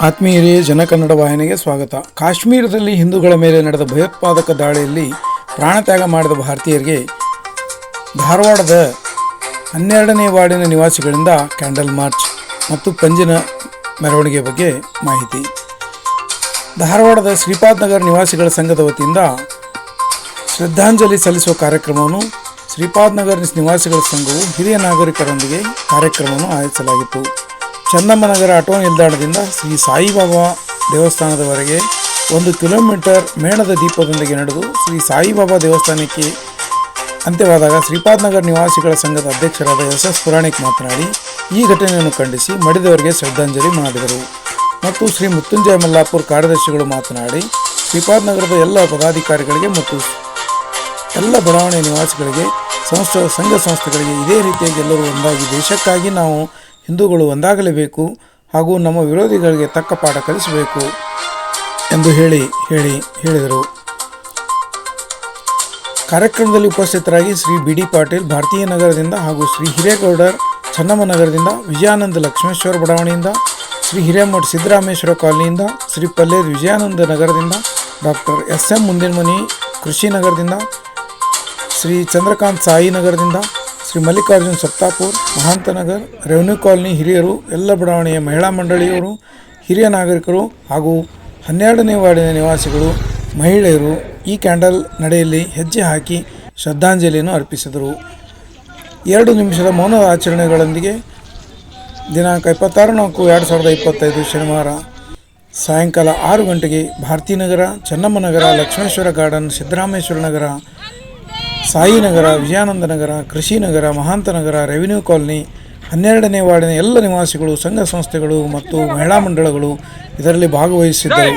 ಆತ್ಮೀಯರೇ ಜನಕನ್ನಡ ವಾಹಿನಿಗೆ ಸ್ವಾಗತ. ಕಾಶ್ಮೀರದಲ್ಲಿ ಹಿಂದೂಗಳ ಮೇಲೆ ನಡೆದ ಭಯೋತ್ಪಾದಕ ದಾಳಿಯಲ್ಲಿ ಪ್ರಾಣತ್ಯಾಗ ಮಾಡಿದ ಭಾರತೀಯರಿಗೆ ಧಾರವಾಡದ ಹನ್ನೆರಡನೇ ವಾರ್ಡಿನ ನಿವಾಸಿಗಳಿಂದ ಕ್ಯಾಂಡಲ್ ಮಾರ್ಚ್ ಮತ್ತು ಪಂಜಿನ ಮೆರವಣಿಗೆ ಬಗ್ಗೆ ಮಾಹಿತಿ. ಧಾರವಾಡದ ಶ್ರೀಪಾದ್ ನಗರ್ ನಿವಾಸಿಗಳ ಸಂಘದ ವತಿಯಿಂದ ಶ್ರದ್ಧಾಂಜಲಿ ಸಲ್ಲಿಸುವ ಕಾರ್ಯಕ್ರಮವನ್ನು ಶ್ರೀಪಾದ್ ನಗರ್ ನಿವಾಸಿಗಳ ಸಂಘವು ಹಿರಿಯ ನಾಗರಿಕರೊಂದಿಗೆ ಕಾರ್ಯಕ್ರಮವನ್ನು ಆಯೋಜಿಸಲಾಗಿತ್ತು. ಚನ್ನಮ್ಮನಗರ ಆಟೋ ನಿಲ್ದಾಣದಿಂದ ಶ್ರೀ ಸಾಯಿಬಾಬಾ ದೇವಸ್ಥಾನದವರೆಗೆ ಒಂದು ಕಿಲೋಮೀಟರ್ ಮೇಣದ ದೀಪದೊಂದಿಗೆ ನಡೆದು ಶ್ರೀ ಸಾಯಿಬಾಬಾ ದೇವಸ್ಥಾನಕ್ಕೆ ಅಂತ್ಯವಾದಾಗ ಶ್ರೀಪಾದ್ ನಗರ್ ನಿವಾಸಿಗಳ ಸಂಘದ ಅಧ್ಯಕ್ಷರಾದ ಎಸ್ ಎಸ್ ಪುರಾಣಿಕ್ ಮಾತನಾಡಿ, ಈ ಘಟನೆಯನ್ನು ಖಂಡಿಸಿ ಮಡಿದವರಿಗೆ ಶ್ರದ್ಧಾಂಜಲಿ ಮಾಡಿದರು. ಮತ್ತು ಶ್ರೀ ಮೃತ್ಯುಂಜಯ ಮಲ್ಲಾಪುರ್ ಕಾರ್ಯದರ್ಶಿಗಳು ಮಾತನಾಡಿ, ಶ್ರೀಪಾದ್ ನಗರದ ಎಲ್ಲ ಪದಾಧಿಕಾರಿಗಳಿಗೆ ಮತ್ತು ಎಲ್ಲ ಬಡಾವಣೆ ನಿವಾಸಿಗಳಿಗೆ ಸಂಸ್ಥೆ, ಸಂಘ ಸಂಸ್ಥೆಗಳಿಗೆ ಇದೇ ರೀತಿಯಾಗಿ ಎಲ್ಲರೂ ಒಂದಾಗಿ ದೇಶಕ್ಕಾಗಿ ನಾವು ಹಿಂದೂಗಳು ಒಂದಾಗಲೇಬೇಕು ಹಾಗೂ ನಮ್ಮ ವಿರೋಧಿಗಳಿಗೆ ತಕ್ಕ ಪಾಠ ಕಲಿಸಬೇಕು ಎಂದು ಹೇಳಿ ಹೇಳಿ, ಹೇಳಿದರು. ಕಾರ್ಯಕ್ರಮದಲ್ಲಿ ಉಪಸ್ಥಿತರಾಗಿ ಶ್ರೀ ಬಿ ಡಿ ಪಾಟೀಲ್, ಭಾರತೀಯ ನಗರದಿಂದ ಹಾಗೂ ಶ್ರೀ ಹಿರೇಗೌಡರ್, ಚನ್ನಮ್ಮ ನಗರದಿಂದ, ವಿಜಯಾನಂದ ಲಕ್ಷ್ಮೇಶ್ವರ ಬಡಾವಣೆಯಿಂದ, ಶ್ರೀ ಹಿರೇಮಠ ಸಿದ್ದರಾಮೇಶ್ವರ ಕಾಲನಿಯಿಂದ, ಶ್ರೀ ಪಲ್ಲೇದ್ ವಿಜಯಾನಂದ ನಗರದಿಂದ ಡಾಕ್ಟರ್ ಎಸ್ ಎಂ ಮುಂದಿನಮನಿ, ಕೃಷಿ ನಗರದಿಂದ, ಶ್ರೀ ಚಂದ್ರಕಾಂತ್ ಸಾಯಿ ನಗರದಿಂದ ಶ್ರೀ ಮಲ್ಲಿಕಾರ್ಜುನ್ ಸಪ್ತಾಪುರ್ ಮಹಾಂತನಗರ್, ರೆವೆನ್ಯೂ ಕಾಲನಿ ಹಿರಿಯರು, ಎಲ್ಲ ಬಡಾವಣೆಯ ಮಹಿಳಾ ಮಂಡಳಿಯವರು, ಹಿರಿಯ ನಾಗರಿಕರು ಹಾಗೂ ಹನ್ನೆರಡನೇ ವಾರ್ಡಿನ ನಿವಾಸಿಗಳು, ಮಹಿಳೆಯರು ಈ ಕ್ಯಾಂಡಲ್ ನಡೆಯಲ್ಲಿ ಹೆಜ್ಜೆ ಹಾಕಿ ಶ್ರದ್ಧಾಂಜಲಿಯನ್ನು ಅರ್ಪಿಸಿದರು. ಎರಡು ನಿಮಿಷದ ಮೌನ ಆಚರಣೆಗಳೊಂದಿಗೆ ದಿನಾಂಕ ಇಪ್ಪತ್ತಾರು ನಾಲ್ಕು ಎರಡು ಸಾವಿರದ ಇಪ್ಪತ್ತೈದು ಶನಿವಾರ ಸಾಯಂಕಾಲ ಆರು ಗಂಟೆಗೆ Bharathinagar Chennammanagar Lakshmeshwar garden, Siddarameshwar Nagar Sainagar Vijayanand Nagar Krishi Nagar Mahanta Nagar revenue colony, ಹನ್ನೆರಡನೇ ವಾರ್ಡಿನ ಎಲ್ಲ ನಿವಾಸಿಗಳು, ಸಂಘ ಸಂಸ್ಥೆಗಳು ಮತ್ತು ಮಹಿಳಾ ಮಂಡಳಗಳು ಇದರಲ್ಲಿ ಭಾಗವಹಿಸಿದ್ದರು.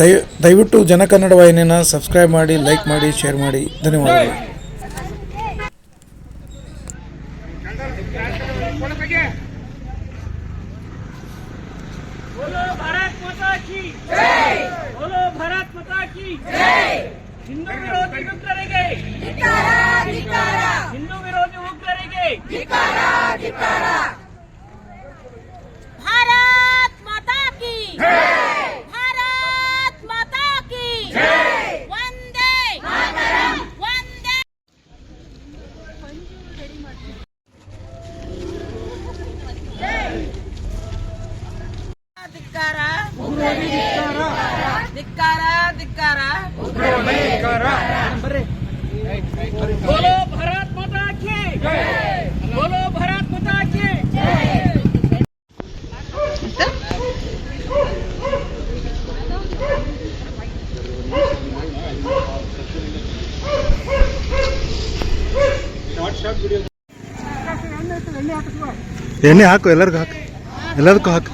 ದಯ, ದಯವಿಟ್ಟು ಜನಕನ್ನಡ ವಾಹಿನಿಯನ್ನು ಸಬ್ಸ್ಕ್ರೈಬ್ ಮಾಡಿ ಲೈಕ್ ಮಾಡಿ ಶೇರ್ ಮಾಡಿ. ಧನ್ಯವಾದಗಳು. ಹಿಂದೂ ವಿರೋಧಿ ಉಗ್ರರಿಗೆ ಹಿಂದೂ ವಿರೋಧಿ ಉಗ್ರರಿಗೆ ಎಣ್ಣೆ ಹಾಕು ಎಲ್ಲರಿಗೂ ಹಾಕು. ಎಲ್ಲದಕ್ಕೂ ಹಾಕು.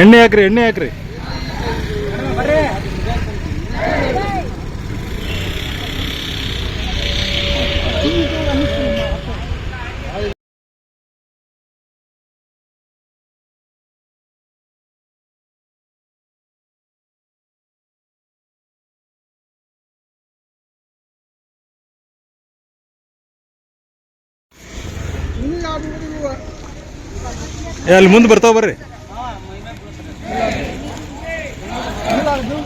ಎಣ್ಣೆ ಹಾಕ್ರಿ ಎಣ್ಣೆ ಹಾಕ್ರಿ. ಅಲ್ಲಿ ಮುಂದೆ ಬರ್ತಾವ ಬರ್ರಿ. लाख दूँ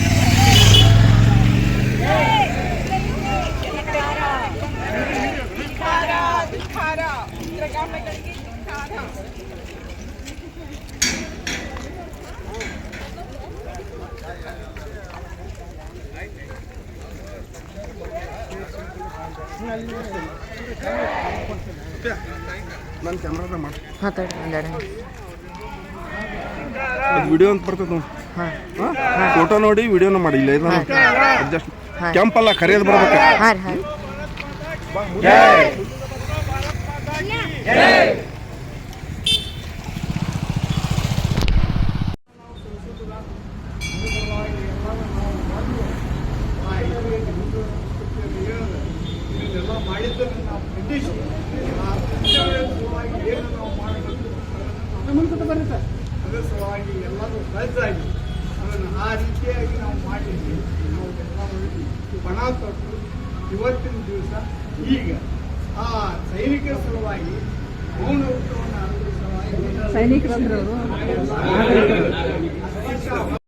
ನನ್ನ ಕ್ಯಾಮ್ರಾದ ಮಾಡಿ ಮಾತಾಡಿ ಒಂದೆರಡು ಅದು ವಿಡಿಯೋ ಅಂತ ಬರ್ತದೆ ನೋಡಿ ಫೋಟೋ ನೋಡಿ ವಿಡಿಯೋನ ಮಾಡಿ ಇಲ್ಲ ಇದು ಅಡ್ಜಸ್ಟ್ ಕೆಂಪಲ್ಲ ಕರಿಯೋದು ಬರ್ಬೇಕು ಹಾಂ ರೀ ಹಾಂ ಏನು ನಾವು ಮಾಡಬೇಕು ಅಂತ ಬರ್ರಿ ಸರ್ ಅದರ ಸಲುವಾಗಿ ಎಲ್ಲರೂ ಸಜ್ಜಾಗಿ ಅದನ್ನು ಆ ರೀತಿಯಾಗಿ ನಾವು ಮಾಡಿದ್ವಿ ನಾವು ಎಲ್ಲ ಬಣ ತೊಟ್ಟು ಇವತ್ತಿನ ದಿವಸ ಈಗ ಆ ಸೈನಿಕರ ಸಲುವಾಗಿ ಮೌನ ಸಲುವಾಗಿ ಅವರು